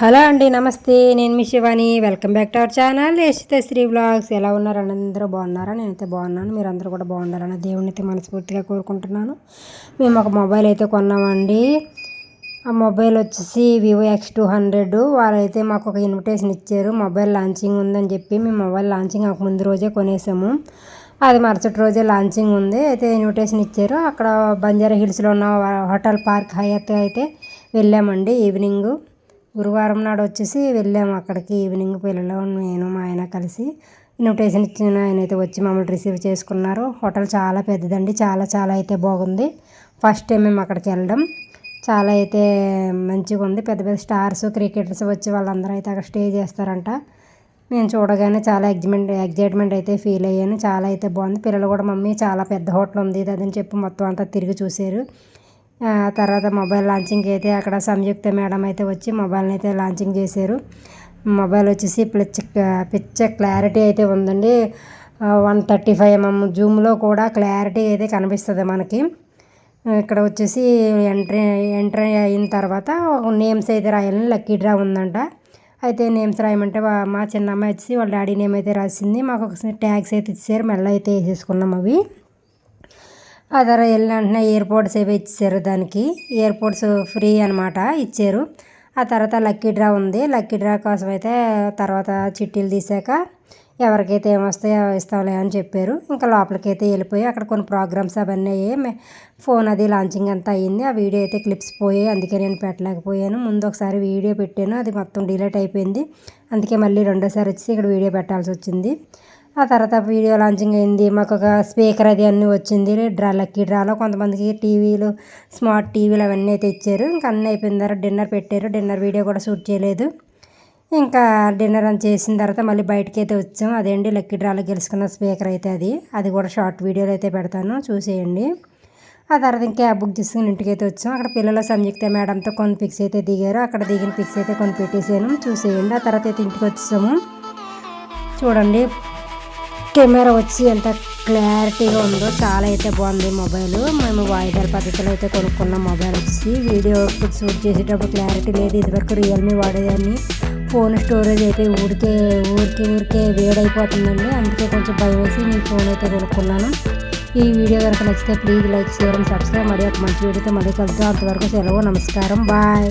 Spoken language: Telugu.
హలో అండి నమస్తే. నేను మీ Shivani. Welcome back to our channel. Yashitha Sri blogs. ఎలా ఉన్నారు అందరూ బాగున్నారా? నేనైతే బాగున్నాను. మీరు అందరూ కూడా బాగుండాలని దేవుని అయితే మనస్ఫూర్తిగా కోరుకుంటున్నాను. మేము ఒక మొబైల్ అయితే కొన్నామండి. ఆ మొబైల్ వచ్చేసి వివో ఎక్స్ టూ హండ్రెడ్. వాళ్ళైతే మాకు ఒక ఇన్విటేషన్ ఇచ్చారు. మొబైల్ లాంచింగ్ ఉందని చెప్పి మేము మొబైల్ లాంచింగ్ ఒక ముందు రోజే కొనేసాము. అది మరుసటి రోజే లాంచింగ్ ఉంది. అయితే ఇన్విటేషన్ ఇచ్చారు. అక్కడ బంజారా హిల్స్లో ఉన్న హోటల్ పార్క్ హయాత్ అయితే వెళ్ళామండి ఈవినింగ్. గురువారం నాడు వచ్చేసి వెళ్ళాము అక్కడికి. ఈవినింగ్ పిల్లలు నేను మా ఆయన కలిసి ఇన్విటేషన్ ఇచ్చిన ఆయన అయితే వచ్చి మమ్మల్ని రిసీవ్ చేసుకున్నారు. హోటల్ చాలా పెద్దదండి. చాలా చాలా అయితే బాగుంది. ఫస్ట్ టైం మేము అక్కడికి వెళ్ళడం. చాలా అయితే మంచిగా ఉంది. పెద్ద పెద్ద స్టార్స్ క్రికెటర్స్ వచ్చి వాళ్ళందరూ అయితే అక్కడ స్టే చేస్తారంట. నేను చూడగానే చాలా ఎగ్జిమెంట్ ఎగ్జైట్మెంట్ అయితే ఫీల్ అయ్యాను. చాలా అయితే బాగుంది. పిల్లలు కూడా మమ్మీ చాలా పెద్ద హోటల్ ఉంది. ఇది అదని చెప్పి మొత్తం అంతా తిరిగి చూశారు. తర్వాత మొబైల్ లాంచింగ్ అయితే అక్కడ సంయుక్త మేడం అయితే వచ్చి మొబైల్ని అయితే లాంచింగ్ చేశారు. మొబైల్ వచ్చేసి పిచ్చ పిచ్చ క్లారిటీ అయితే ఉందండి. వన్ థర్టీ ఫైవ్ ఎంఎం జూమ్లో కూడా క్లారిటీ అయితే కనిపిస్తుంది మనకి. ఇక్కడ వచ్చేసి ఎంట్రీ ఎంట్రీ అయిన తర్వాత నేమ్స్ అయితే రాయాలని లక్కీ డ్రా ఉందంట. అయితే నేమ్స్ రాయమంటే మా చిన్న అమ్మాయి వచ్చి వాళ్ళ డాడీ నేమ్ అయితే రాసింది. మాకు ఒకసారి ట్యాగ్స్ అయితే ఇచ్చారు. మెల్ల అయితే వేసేసుకున్నాం అవి. ఆ తర్వాత వెళ్ళిన వెంటనే ఎయిర్పోర్ట్స్ ఏవో ఇచ్చారు దానికి. ఎయిర్పోర్ట్స్ ఫ్రీ అనమాట ఇచ్చారు. ఆ తర్వాత లక్కీ డ్రా ఉంది. లక్కీ డ్రా కోసం అయితే తర్వాత చిట్టీలు తీసాక ఎవరికైతే ఏమొస్తాయో ఇస్తాంలే అని చెప్పారు. ఇంకా లోపలికైతే వెళ్ళిపోయి అక్కడ కొన్ని ప్రోగ్రామ్స్ అవన్నీ అయ్యాయి ఫోన్ అది లాంచింగ్ అంతా అయ్యింది. ఆ వీడియో అయితే క్లిప్స్ పోయాయి. అందుకే నేను పెట్టలేకపోయాను. ముందు ఒకసారి వీడియో పెట్టాను. అది మొత్తం డిలీట్ అయిపోయింది. అందుకే మళ్ళీ రెండోసారి వచ్చి ఇక్కడ వీడియో పెట్టాల్సి వచ్చింది. ఆ తర్వాత వీడియో లాంచింగ్ అయింది. మాకు ఒక స్పీకర్ అది అన్నీ వచ్చింది. డ్రా లక్కీ డ్రాలో కొంతమందికి టీవీలు స్మార్ట్ టీవీలు అవన్నీ అయితే ఇచ్చారు ఇంకా అన్నీ అయిపోయిన తర్వాత డిన్నర్ పెట్టారు. డిన్నర్ వీడియో కూడా షూట్ చేయలేదు. ఇంకా డిన్నర్ అని చేసిన తర్వాత మళ్ళీ బయటకి అయితే వచ్చాం. అదేంటి? లక్కీ డ్రాలో గెలుచుకున్న స్పీకర్ అయితే అది. అది కూడా షార్ట్ వీడియోలు అయితే పెడతాను. చూసేయండి. ఆ తర్వాత ఇంకా బుక్ చేసుకుని ఇంటికి అయితే వచ్చాం. అక్కడ పిల్లల సంయుక్త మేడంతో కొన్ని పిక్స్ అయితే దిగారు. అక్కడ దిగిన పిక్స్ అయితే కొన్ని పెట్టేసాను చూసేయండి. ఆ తర్వాత అయితే ఇంటికి వచ్చాము. చూడండి. కెమెరా వచ్చి ఎంత క్లారిటీగా ఉందో చాలా అయితే బాగుంది మొబైల్. మేము వాయిదాల పద్ధతిలో అయితే కొనుక్కున్నాం మొబైల్ వచ్చి. వీడియో షూట్ చేసేటప్పుడు క్లారిటీ లేదు. ఇదివరకు రియల్మీ వాడేదాన్ని. ఫోన్ స్టోరేజ్ అయితే ఊరికే ఊరికే ఊరికే వేడైపోతుందండి. అందుకే కొంచెం భయం వేసి మీ ఫోన్ అయితే కొనుక్కున్నాను. ఈ వీడియో కనుక నచ్చితే please like share and subscribe మరి ఒక మంచి వీడియోతో మళ్ళీ కలుద్దాం. అంతవరకు సెలవు నమస్కారం. బాయ్